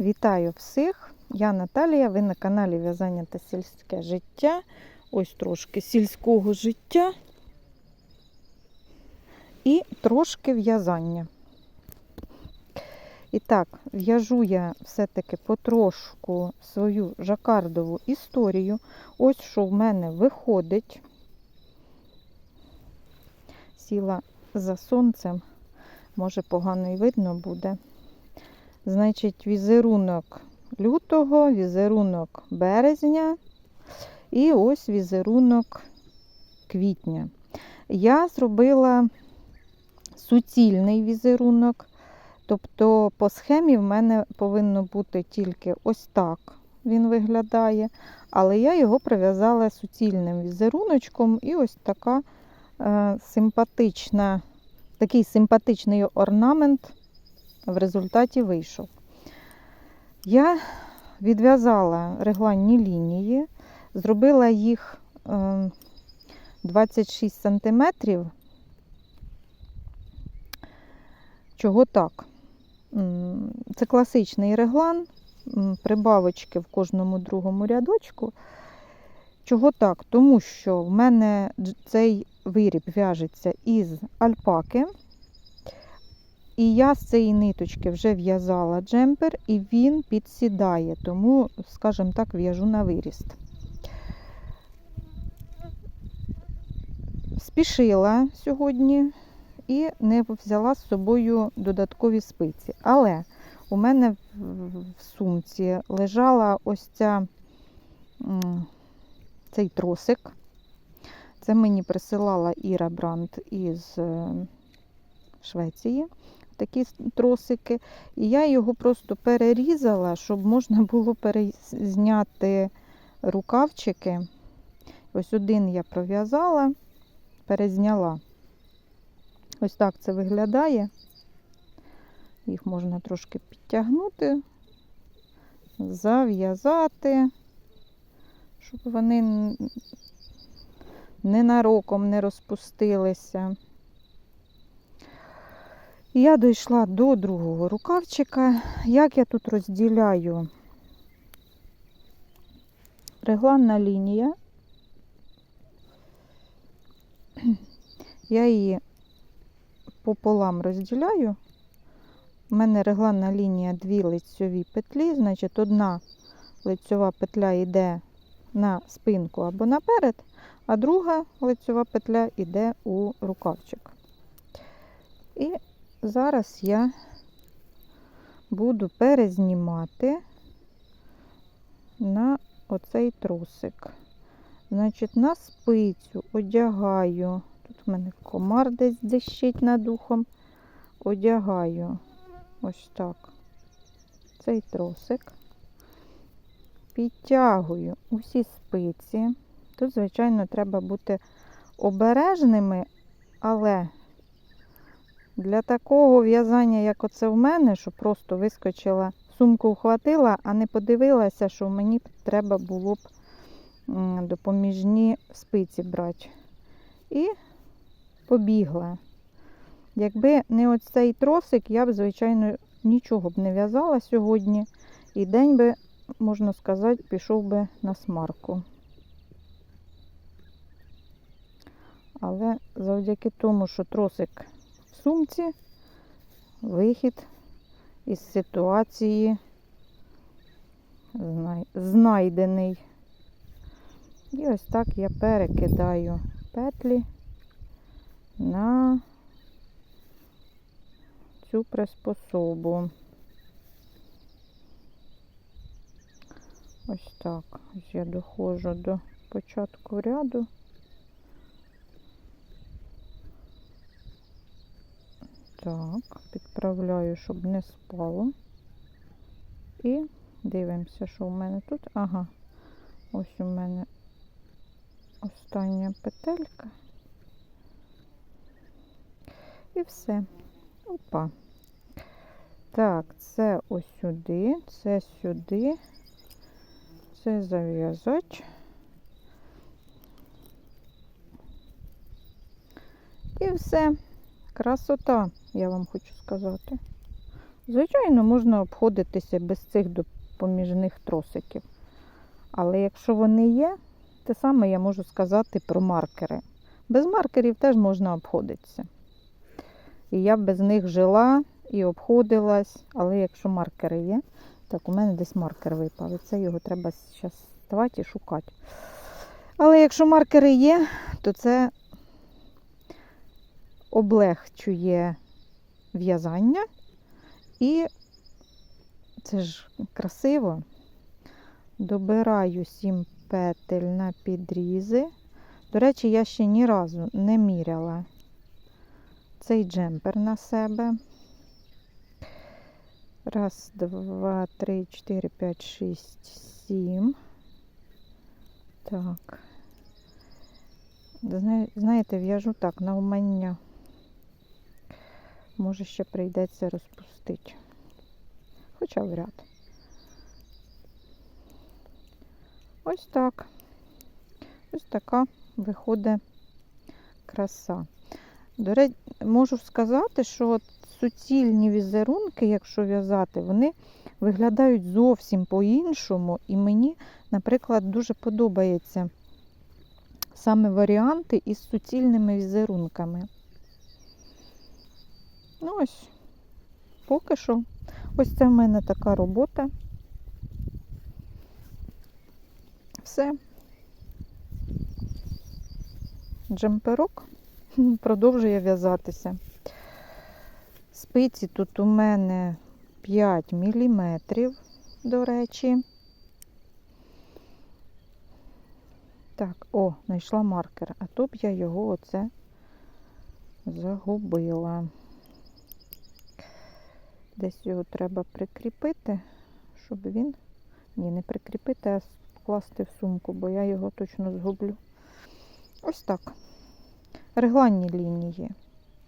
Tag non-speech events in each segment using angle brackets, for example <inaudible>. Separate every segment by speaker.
Speaker 1: Вітаю всіх! Я Наталія, ви на каналі В'язання та сільське життя. Ось трошки сільського життя і трошки в'язання. І так, в'яжу я все-таки потрошку свою жакардову історію. Ось що в мене виходить. Сіла за сонцем, може погано і видно буде. Значить, візерунок лютого, візерунок березня і ось візерунок квітня. Я зробила суцільний візерунок, тобто по схемі в мене повинно бути тільки ось так він виглядає, але я його прив'язала суцільним візеруночком, і ось така е, симпатична, такий симпатичний орнамент в результаті вийшов. Я відв'язала регланні лінії, зробила їх 26 см. Чого так? Це класичний реглан, прибавочки в кожному другому рядочку. Чого так? Тому що в мене цей виріб в'яжеться із альпаки. І я з цієї ниточки вже в'язала джемпер, і він підсідає, тому, скажімо так, в'яжу на виріст. Спішила сьогодні і не взяла з собою додаткові спиці. Але у мене в сумці лежала ось ця, цей тросик. Це мені присилала Іра Бранд із е, Швеції такі тросики. І я його просто перерізала, щоб можна було перезняти рукавчики. Ось один я пров'язала, перезняла. Ось так це виглядає. Їх можна трошки підтягнути, зав'язати, щоб вони ненароком не розпустилися. Я дійшла до другого рукавчика. Як я тут розділяю регланна лінія, я її пополам розділяю. У мене регланна лінія дві лицьові петлі, значить, одна лицьова петля йде на спинку або наперед, а друга лицьова петля йде у рукавчик. І зараз я буду перезнімати на оцей трусик. Значить, на спицю одягаю, тут в мене комар десь дещить над ухом, одягаю ось так цей тросик, підтягую усі спиці. Тут, звичайно, треба бути обережними, але для такого в'язання, як оце в мене, що просто вискочила, сумку вхватила, а не подивилася, що мені треба було б допоміжні спиці брати. І побігла. Якби не оцей тросик, я б, звичайно, нічого б не в'язала сьогодні. І день би, можна сказати, пішов би на смарку. Але завдяки тому, що тросик сумці вихід із ситуації знайдений. І ось так я перекидаю петлі на цю приспособу. Ось так. Ось я доходжу до початку ряду. Так, підправляю, щоб не спало. І дивимося, що в мене тут. Ага, ось у мене остання петелька. І все. Опа. Так, це ось сюди, це сюди, це зав'язати. І все. Красота, я вам хочу сказати. Звичайно, можна обходитися без цих допоміжних тросиків. Але якщо вони є, те саме я можу сказати про маркери. Без маркерів теж можна обходитися. І я без них жила і обходилась, але якщо маркери є, так у мене десь маркер випав. І це його треба зараз ставати і шукати. Але якщо маркери є, то це облегчує в'язання. І це ж красиво. Добираю 7 петель на підрізи. До речі, я ще ні разу не міряла цей джемпер на себе. Раз, два, три, чотири, п'ять, шість, сім. Так. Знаєте, в'яжу так на умання. Може, ще прийдеться розпустити. Хоча вряд. Ось так. Ось така виходить краса. До речі, можу сказати, що суцільні візерунки, якщо в'язати, вони виглядають зовсім по-іншому. І мені, наприклад, дуже подобаються саме варіанти із суцільними візерунками. Ну ось, поки що. Ось це в мене така робота. Все. Джемперок <laughs> продовжує в'язатися. Спиці тут у мене 5 мм, до речі. Так, о, знайшла маркер, а б я його оце загубила. Десь його треба прикріпити, щоб він. Ні, не прикріпити, а скласти в сумку, бо я його точно згублю. Ось так. Регланні лінії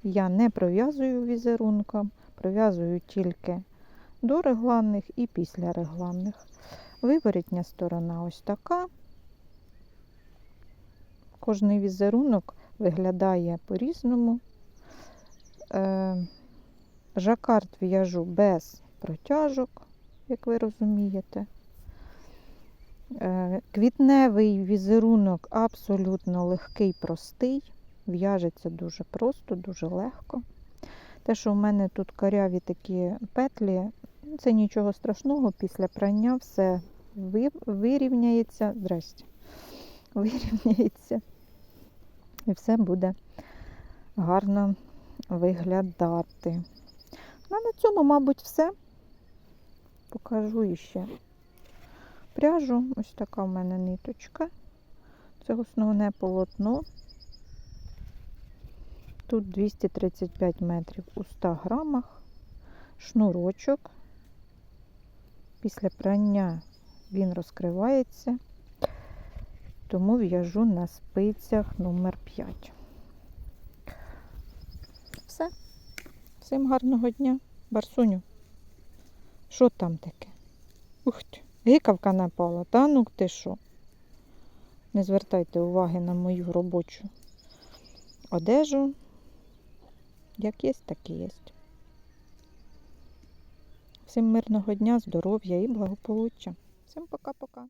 Speaker 1: я не пров'язую візерунком, пров'язую тільки до регланних і після регланних. Виворітня сторона ось така. Кожний візерунок виглядає по-різному. Жакард в'яжу без протяжок, як ви розумієте. Е, Квітневий візерунок абсолютно легкий, простий. В'яжеться дуже просто, дуже легко. Те, що в мене тут коряві такі петлі, це нічого страшного, після прання все вирівняється. Здрасте. Вирівняється. І все буде гарно виглядати. Ну, на цьому, мабуть, все. Покажу іще пряжу. Ось така в мене ниточка. Це основне полотно. Тут 235 метрів у 100 грамах. Шнурочок. Після прання він розкривається, тому в'яжу на спицях номер 5. Все. Всім гарного дня. Барсуню. Що там таке? Ух ти, гикавка напала. Та ну ти що? Не звертайте уваги на мою робочу одежу. Як є, так і є. Всім мирного дня, здоров'я і благополуччя. Всім пока-пока.